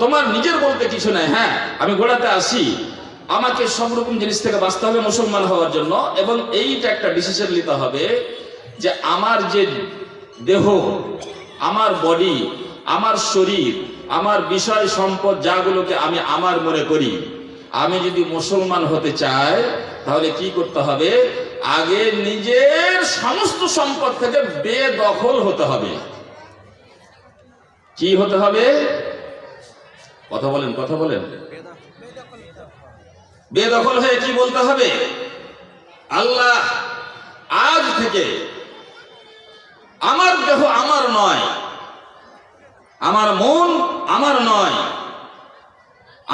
তোমার নিজের বলতে কিছু নাই হ্যাঁ আমি গোড়াতে আসি। আমাকে সব রকম জিনিস থেকে বাঁচতে হবে মুসলমান হওয়ার জন্য, এবং এইটা একটা ডিসিশন নিতে হবে যে আমার যে দেহ, আমার বডি আমার শরীর, আমার বিষয় সম্পদ যাগুলোকে আমি আমার মনে করি, আমি যদি মুসলমান হতে চাই, তাহলে কি করতে হবে? আগে নিজের সমস্ত সম্পদ থেকে বেদখল হতে হবে। কি হতে হবে? কথা বলেন কথা বলেন। বেদখল হয়ে কি বলতে হবে? আল্লাহ আজ থেকে আমার দেহ আমার নয়, আমার মন আমার নয়,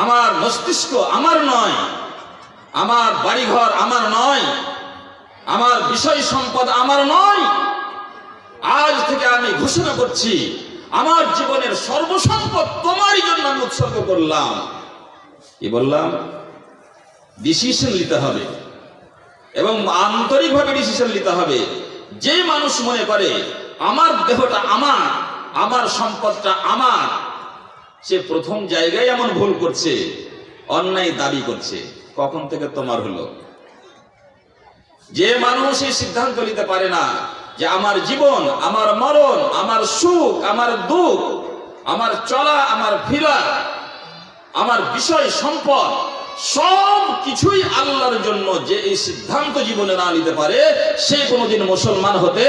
আমার মস্তিষ্ক আমার নয়, আমার বাড়িঘর আমার নয়, আমার বিষয় সম্পদ আমার নয়, আজ থেকে আমি ঘোষণা করছি আমার জীবনের সর্বসম্পদ তোমারই জন্য আমি উৎসর্গ করলাম। কি বললাম? ডিসিশন নিতে হবে। এবং আন্তরিকভাবে ডিসিশন নিতে হবে। যে মানুষ মনে করে, আমার দেহটা আমার আমার সম্পদটা আমার, সে প্রথম জায়গায় এমন ভুল করছে, অন্যায় দাবি করছে। কখন থেকে তোমার হলো? যে মানুষ এই সিদ্ধান্ত নিতে পারে না যে আমার জীবন, আমার মরণ, আমার সুখ, আমার দুঃখ, আমার চলা, আমার ফিরা, আমার বিষয় সম্পদ, সব কিছুই আল্লাহর জন্য যে এই সিদ্ধান্ত জীবনে না নিতে পারে, সে কোনোদিন মুসলমান হতে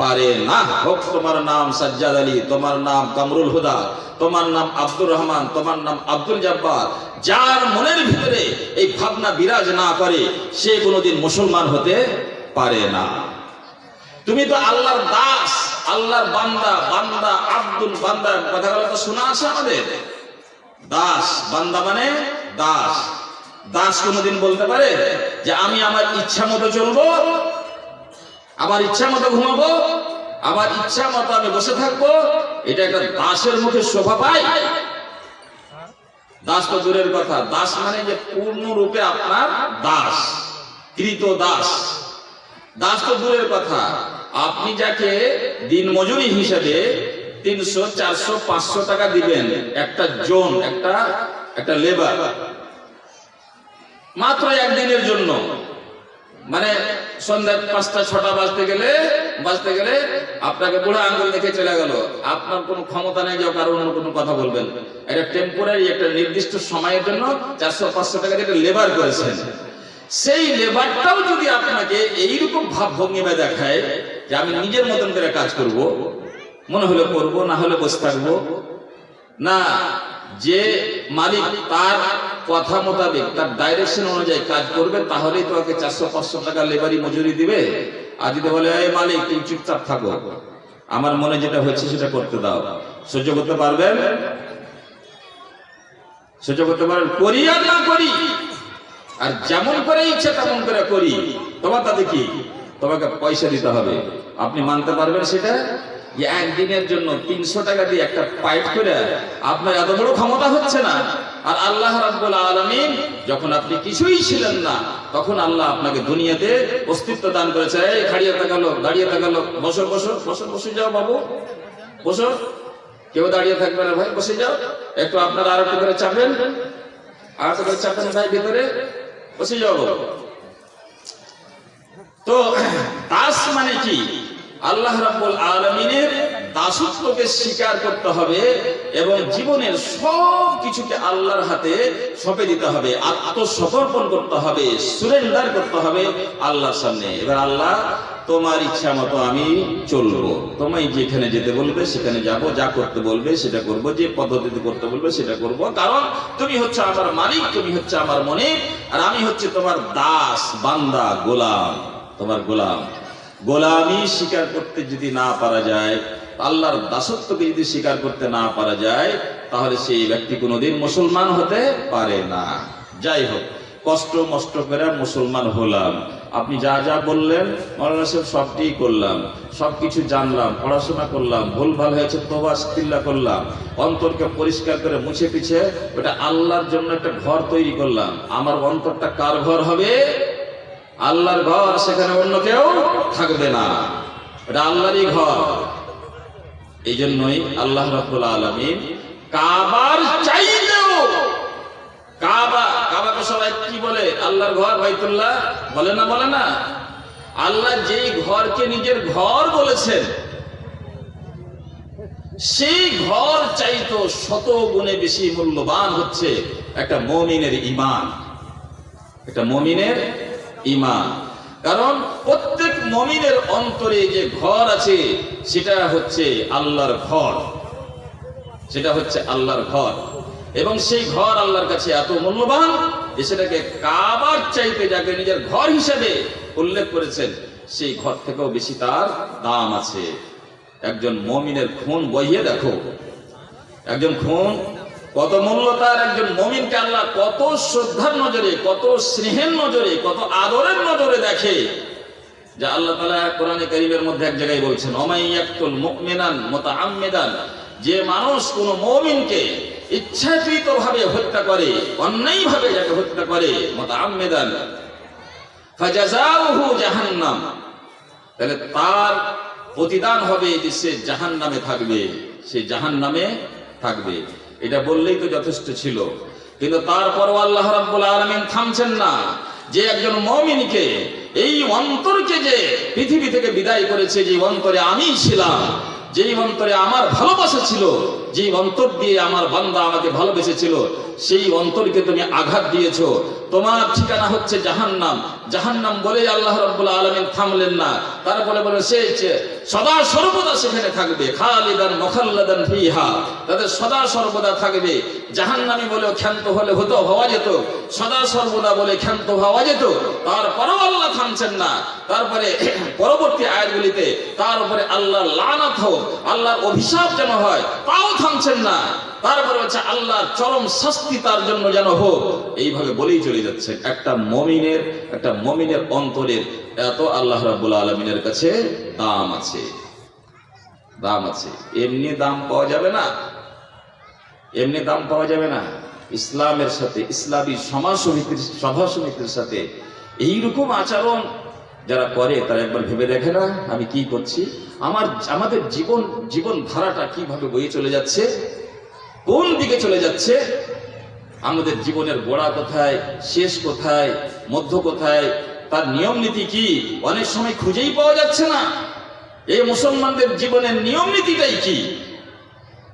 পারে না। হোক, তোমার নাম সাজ্জাদ আলী, তোমার নাম কামরুল হুদা, তোমার নাম আব্দুর রহমান, তোমার নাম আব্দুল জব্বার, যার মনের ভিতরে এই ভাবনা বিরাজ না করে, সে কোনোদিন মুসলমান হতে পারে না। তুমি তো আল্লাহর দাস, আল্লাহর বান্দা বান্দা আব্দুল বান্দা কথাগুলো তো, শোনা আছে আমাদের? দাস, বান্দা মানে দাস। দাস কোনোদিন বলতে পারে যে আমি আমার ইচ্ছা মতো চলবো, আমার ইচ্ছা মতো ঘুমাবো, আমার ইচ্ছা মতো আমি বসে থাকব, এটা একটা দাসের মুখে শোভা পায় দাস তো দূরের কথা, দাস মানে যে পূর্ণরূপে আপনার দাস, কৃত দাস। দাস তো দূরের কথা। আপনি যাকে দিন মজুরি হিসেবে তিনশো, চারশো, পাঁচশো টাকা দিবেন, একটা জোন, একটা একটা লেবার মাত্র একদিনের জন্য। মানে সন্ধ্যা পাঁচটা, ছটা বাজতে গেলে বাজতে গেলে আপনাকে বুড়া আঙ্গুল দেখে চলে গেল। আপনার কোনো ক্ষমতা নেই যে কারও অন্য কোনো কথা বলবেন। এটা টেম্পোরারি একটা নির্দিষ্ট সময়ের জন্য চারশো, পাঁচশো টাকা দিয়ে লেবার করেছেন। সেই লেবারটাও যদি আপনাকে এইরকম ভাব ভঙ্গিমা দেখায় যে আমি নিজের মতন করে কাজ করব, মনে হলে করব, না হলে বসে থাকব। না, যে মালিক তার কথা মোতাবেক, তার ডাইরেকশন অনুযায়ী কাজ করবে, তাহলেই তোমাকে চারশো পাঁচশো টাকা লেবারি মজুরি দিবে। আর যদি বলে, এই মালিক, তুমি চুপচাপ থাকো। আমার মনে যেটা হচ্ছে সেটা করতে দাও। সহ্য করতে পারবেন? সহ্য করতে পারবেন? করি আর না করি। আর যেমন করে ইচ্ছে তেমন করে করি। তোমার তাতে কি? তোমাকে পয়সা দিতে হবে। আপনি মানতে পারবেন সেটা? যে একদিনের জন্য তিনশো টাকা দিয়ে একটা পাইপ করে আপনার এত বড় ক্ষমতা হচ্ছে না। আর আল্লাহ রাব্বুল আলামিন যখন আপনি কিছুই ছিলেন না, তখন আল্লাহ আপনাকে দুনিয়াতে অস্তিত্ব দান করেছে। এই খাড়িয়ে তাকালো দাঁড়িয়ে তাকালো বসো বসো বসো, বসে যাও বাবু। বসো। কেউ দাঁড়িয়ে থাকবে না ভাই, বসে যাও। একটু আপনারা আর একটু করে চাপেন। আর একটু করে চাপেন ভাই ভিতরে। বসে যাও তো দাস মানে কি? আল্লাহ রাব্বুল আলামিনের দাসত্বকে স্বীকার করতে হবে এবং জীবনের সব কিছুকে আল্লাহর হাতে সঁপে দিতে হবে, আত্মসমর্পণ করতে হবে সুরেন্ডার করতে হবে আল্লাহর সামনে। এবার আল্লাহ, তোমার ইচ্ছা মতো আমি চলবো। তোমায় যেখানে যেতে বলবে, সেখানে যাব, যা করতে বলবে সেটা করব, যে পদ্ধতিতে করতে বলবে সেটা করব। কারণ তুমি হচ্ছে আমার মালিক, তুমি হচ্ছে আমার মনে, আর আমি হচ্ছে তোমার দাস, বান্দা, গোলাম, তোমার গোলাম। গোলামি স্বীকার করতে যদি না পারা যায় আল্লাহর দাসত্বকে যদি স্বীকার করতে না পারা যায়, তাহলে সেই ব্যক্তি কোনোদিন মুসলমান হতে পারে না। যাই হোক, কষ্ট মষ্ট করে মুসলমান হলাম। আপনি যা যা বললেন, মৌলানা সাহেব সবটি করলাম। সবকিছু জানলাম, পড়াশোনা করলাম ভুল ভালো হয়েছে তোবা স্তিল্লা করলাম। অন্তরকে পরিষ্কার করে মুছে পিছে ওটা আল্লাহর জন্য একটা ঘর তৈরি করলাম। আমার অন্তরটা কার ঘর হবে? আল্লাহর ঘর, সেখানে অন্য কেউ থাকবে না। এটা আল্লাহরই ঘর। এই জন্যই আল্লাহ রাব্বুল আলামিন কাবার চাইলেও কাবা, কাবাকে সবাই কি বলে? আল্লাহর ঘর, বাইতুল্লাহ? বলে না বলে না। আল্লাহ যেই ঘরকে নিজের ঘর বলেছেন, সেই ঘর চাইতো শত গুণে বেশি মূল্যবান হচ্ছে একটা মমিনের ইমান একটা মমিনের ইমান কারণ প্রত্যেক মমিনের অন্তরে যে ঘর আছে, সেটা হচ্ছে আল্লাহর ঘর। সেটা হচ্ছে আল্লাহর ঘর। এবং সেই ঘর আল্লাহর কাছে এত মূল্যবান যে সেটাকে কাবার চাইতে যাকে নিজের ঘর হিসেবে উল্লেখ করেছেন, সেই ঘর থেকেও বেশি তার দাম আছে। একজন মমিনের খুন বইয়ে দেখো। একজন খুন কত মূল্য তার একজন মমিনকে আল্লাহ কত শ্রদ্ধার নজরে, কত স্নেহের নজরে, কত আদরের নজরে দেখে, যা আল্লাহ তালা কোরআনে করিমের মধ্যে এক জায়গায় বলছেন অমাইয়াকুল মুকমিনান মুতাআম্মিদান যে মানুষ কোন মমিনকে ইচ্ছাকৃত ভাবে হত্যা করে অন্যায় ভাবে যাকে হত্যা করে, মুতাআম্মিদান। ফাজাজাউহু জাহান্নাম। তাহলে তার প্রতিদান হবে যে সে জাহান নামে থাকবে, সে জাহান নামে থাকবে। এটা বললেই তো যথেষ্ট ছিল। কিন্তু তারপরও আল্লাহ রাব্বুল আলামিন থামছেন না। যে একজন মমিনকে এই অন্তরকে যে পৃথিবী থেকে বিদায় করেছে, যে অন্তরে আমি ছিলাম, যেই অন্তরে আমার ভালোবাসা ছিল যেই অন্তর দিয়ে আমার বান্দা আমাকে ভালোবেসেছিল, সেই অন্তরকে তুমি আঘাত দিয়েছ। তোমার ঠিকানা হচ্ছে জাহান্নাম। জাহান্নাম বলে আল্লাহ রাব্বুল আলামিন থামলেন না। তারপরে বলে, সে সদা সর্বদা সেখানে থাকবে, খালিদান মুখাল্লাদান ফিহা। তাদের সদা সর্বদা থাকবে। জাহান্নামী বলে ক্ষান্ত হলে হতো, হওয়া যেত। সদা সর্বদা বলে ক্ষান্ত হওয়া যেত। তারপরেও আল্লাহ থামছেন না। তারপরে পরবর্তী আয়াতগুলিতে, তার উপরে আল্লাহ লানাত হোক, আল্লাহর অভিশাপ যেন হয়, তাও থামছেন না। তারপরে হচ্ছে আল্লাহর চরম শাস্তি তার জন্য যেন হোক। এইভাবে বলেই চলে যাচ্ছে। একটা মমিনের একটা মমিনের অন্তরের এত আল্লাহ রাব্বুল আলমিনের কাছে দাম আছে। দাম আছে। এমনি দাম পাওয়া যাবে না। এমনি দাম পাওয়া যাবে না। ইসলামের সাথে, ইসলামী সমাজ সমিতির, সভা সমিতির সাথে এইরকম আচরণ যারা করে, তারা একবার ভেবে দেখে না, আমি কি করছি? আমার, আমাদের জীবন জীবন ধারাটা কীভাবে বয়ে চলে যাচ্ছে, কোন দিকে চলে যাচ্ছে, আমাদের জীবনের গোড়া কোথায়, শেষ কোথায়, মধ্য কোথায়, তার নিয়ম নীতি কি, অনেক সময় খুঁজেই পাওয়া যাচ্ছে না। এই মুসলমানদের জীবনের নিয়ম নীতিটাই কি?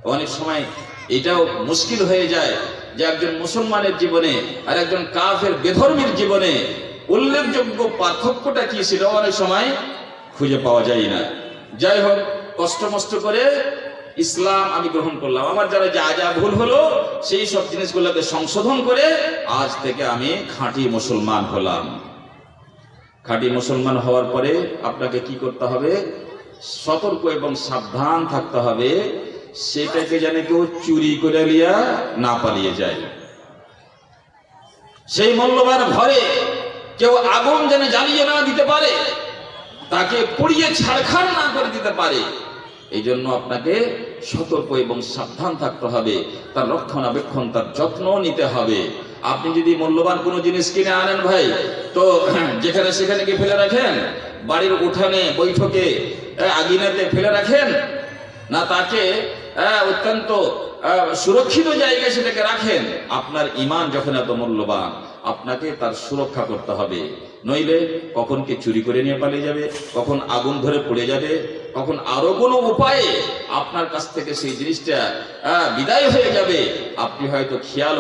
অনেক সময় এটাও মুশকিল হয়ে যায় যে একজন মুসলমানের জীবনে আর একজন কাফের বেধর্মীর জীবনে উল্লেখযোগ্য পার্থক্যটা কি, সেটাও অনেক সময় খুঁজে পাওয়া যায় না। যাই হোক, কষ্ট মষ্ট করে ইসলাম আমি গ্রহণ করলাম। আমার যারা যা যা ভুল হলো, সেই সব জিনিসগুলোকে সংশোধন করে আজ থেকে আমি খাঁটি মুসলমান হলাম। খাঁটি মুসলমান হওয়ার পরে আপনাকে কি করতে হবে? সতর্ক এবং সাবধান থাকতে হবে। সেটাকে যেন কেউ চুরি করে লিয়া না পালিয়ে যায়। সেই মূল্যবান ঘরে কেউ আগুন যেন জ্বালিয়ে না দিতে পারে। তাকে পুড়িয়ে ছাড়খাড় না করে দিতে পারে। এই জন্য আপনাকে সতর্ক এবং সাবধান থাকতে হবে। তার রক্ষণাবেক্ষণ, তার যত্ন নিতে হবে। আপনি যদি মূল্যবান কোনো জিনিস কিনে আনেন ভাই, তো যেখানে সেখানে কি ফেলে রাখেন? বাড়ির উঠানে, বৈঠকে আগিনাতে ফেলে রাখেন? না তাকে অত্যন্ত সুরক্ষিত জায়গায় সেটাকে রাখেন? আপনার ইমান যখন এত মূল্যবান, আপনাকে তার সুরক্ষা করতে হবে। নইলে কখন কে চুরি করে নিয়ে পালিয়ে যাবে, কখন আগুন ধরে পড়ে যাবে, কখন আরও কোনো উপায়ে আপনার কাছ থেকে সেই জিনিসটা বিদায় হয়ে যাবে। আপনি হয়তো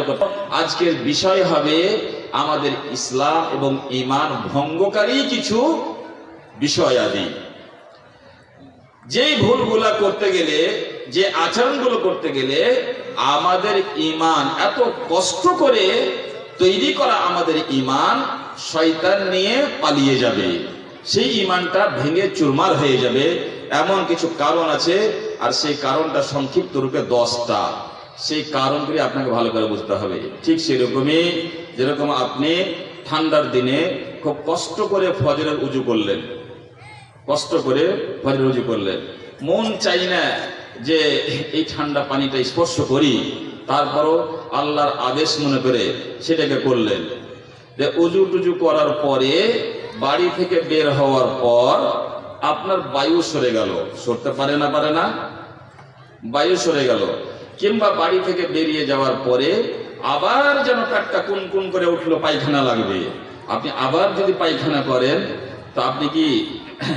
করতে আজকের বিষয় হবে আমাদের ইসলাম এবং ইমান ভঙ্গকারী কিছু বিষয় আদি যেই ভুলগুলা করতে গেলে, যে আচরণগুলো করতে গেলে আমাদের ইমান এত কষ্ট করে তৈরি করা আমাদের ইমান শয়তান নিয়ে পালিয়ে যাবে। সেই ইমানটা ভেঙে চুরমার হয়ে যাবে। এমন কিছু কারণ আছে, আর সেই কারণটা সংক্ষিপ্ত রূপে দশটা। সেই কারণগুলি আপনাকে ভালো করে বুঝতে হবে। ঠিক সেরকমই যেরকম আপনি ঠান্ডার দিনে খুব কষ্ট করে ফজরের উজু করলেন। কষ্ট করে ফজর উজু করলেন। মন চাই না যে এই ঠান্ডা পানিটা স্পর্শ করি। তারপরও আল্লাহর আদেশ মনে করে সেটাকে করলেন। যে উজু টুজু করার পরে বাড়ি থেকে বের হওয়ার পর আপনার বায়ু সরে গেল। সরতে পারে না পারে না? বায়ু সরে গেল। কিংবা বাড়ি থেকে বেরিয়ে যাওয়ার পরে আবার যেন পেটটা কুন কুন করে উঠল, পায়খানা লাগবে। আপনি আবার যদি পায়খানা করেন, তো আপনি কি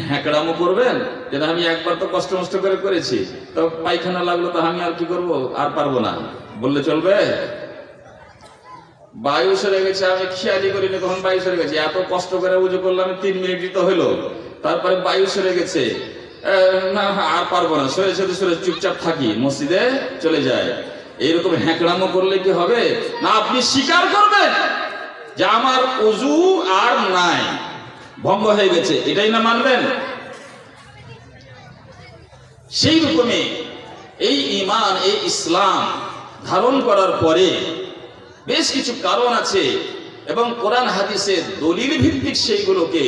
হ্যাঁকড়ামো করবেন? যে আমি একবার তো কষ্ট মষ্ট করে করেছি, তো পায়খানা লাগল, তো আমি আর কি করব? আর পারব না। বললে চলবে? বায়ু সরে গেছে, আমি খেয়ালি করিনি তখন বায়ু সরে গেছে। এত কষ্ট করে উজু করলাম তিন মিনিটই তো হইল। তারপরে বায়ু সরে গেছে। না, আর পারব না। সরে সরে সরে, চুপচাপ থাকি, মসজিদে চলে যায় এইরকম হ্যাঁকড়ামো করলে কি হবে? না, আপনি স্বীকার করবেন যে আমার অজু আর নাই। ভঙ্গ হয়ে গেছে। এটাই না মানবেন? সেই রকমে এই ইমান এই ইসলাম ধারণ করার পরে বেশ কিছু কারণ আছে এবং কোরআন হাদিসের দলিল ভিত্তিক সেইগুলোকে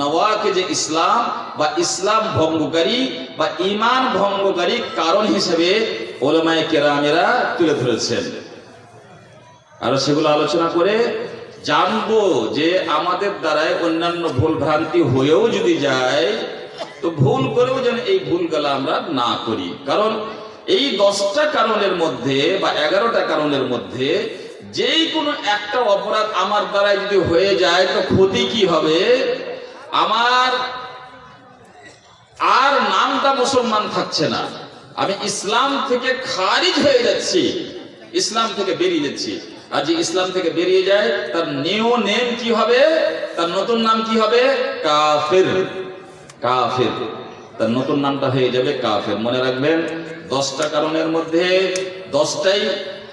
নওয়াকে যে ইসলাম বা ইসলাম ভঙ্গকারী বা ইমান ভঙ্গকারী কারণ হিসেবে ওলামায়ে কেরামেরা তুলে ধরেছেন। আর সেগুলো আলোচনা করে জানব যে আমাদের দ্বারায় অন্যান্য ভুল ভ্রান্তি হয়েও যদি যায়, তো ভুল করেও যেন এই ভুলগুলো আমরা না করি। কারণ এই দশটা কারণের মধ্যে বা এগারোটা কারণের মধ্যে যেই কোনো একটা অপরাধ আমার দ্বারাই যদি হয়ে যায়, তো ক্ষতি কি হবে? আমার আর নামটা মুসলমান থাকছে না। আমি ইসলাম থেকে খারিজ হয়ে যাচ্ছি। ইসলাম থেকে বেরিয়ে যাচ্ছি। আর যে ইসলাম থেকে বেরিয়ে যায়, তার নিউ নেম কি হবে? তার নতুন নাম কি হবে? কাফের। কাফের। তার নতুন নামটা হয়ে যাবে কাফের। মনে রাখবেন, দশটা কারণের মধ্যে দশটাই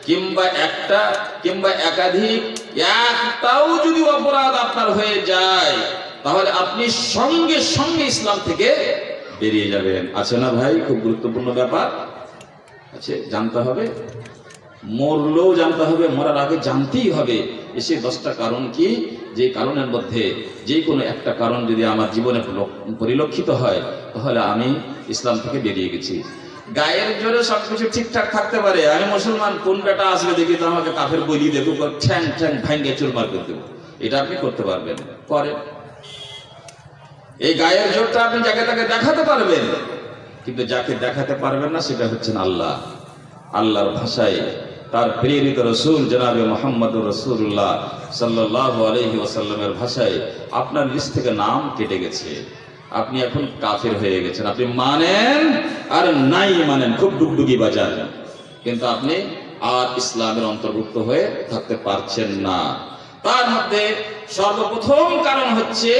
কিংবা একটা, কিংবা একাধিক, একটাও যদি অপরাধ আপনার হয়ে যায়, তাহলে আপনি সঙ্গে সঙ্গে ইসলাম থেকে বেরিয়ে যাবেন। আছে না ভাই? খুব গুরুত্বপূর্ণ ব্যাপার। আছে, জানতে হবে। মরলেও জানতে হবে, মরার আগে জানতেই হবে। এসে দশটা কারণ কি? যে কারণের মধ্যে যে কোনো একটা কারণ যদি আমার জীবনে পরিলক্ষিত হয়, তাহলে আমি ইসলাম থেকে বেরিয়ে গেছি। গায়ের জোরে সবকিছু ঠিকঠাক থাকতে পারে, আমি মুসলমান, কোন বেটা আসবে দেখি তো আমাকে কাফের বলি দেখো ঠ্যাং ঠ্যাং ভাঙ্গে চুরমার করে দেবো। এটা আপনি করতে পারবেন, করেন। এই গায়ের জোরটা আপনি যাকে তাকে দেখাতে পারবেন, কিন্তু যাকে দেখাতে পারবেন না সেটা হচ্ছেন আল্লাহ। আল্লাহর ভাষায় তার প্রেরিত রসুল জনাবে মোহাম্মদ রসুল্লাহ সাল্লাহ আলহি ওসাল্লামের ভাষায় আপনার লিস্ট থেকে নাম কেটে গেছে। আপনি এখন কাফের হয়ে গেছেন। আপনি মানেন আর নাই মানেন, খুব ডুগডুগি বাজার কিন্তু আপনি আর ইসলামের অন্তর্ভুক্ত হয়ে থাকতে পারছেন না। তার মধ্যে সর্বপ্রথম কারণ হচ্ছে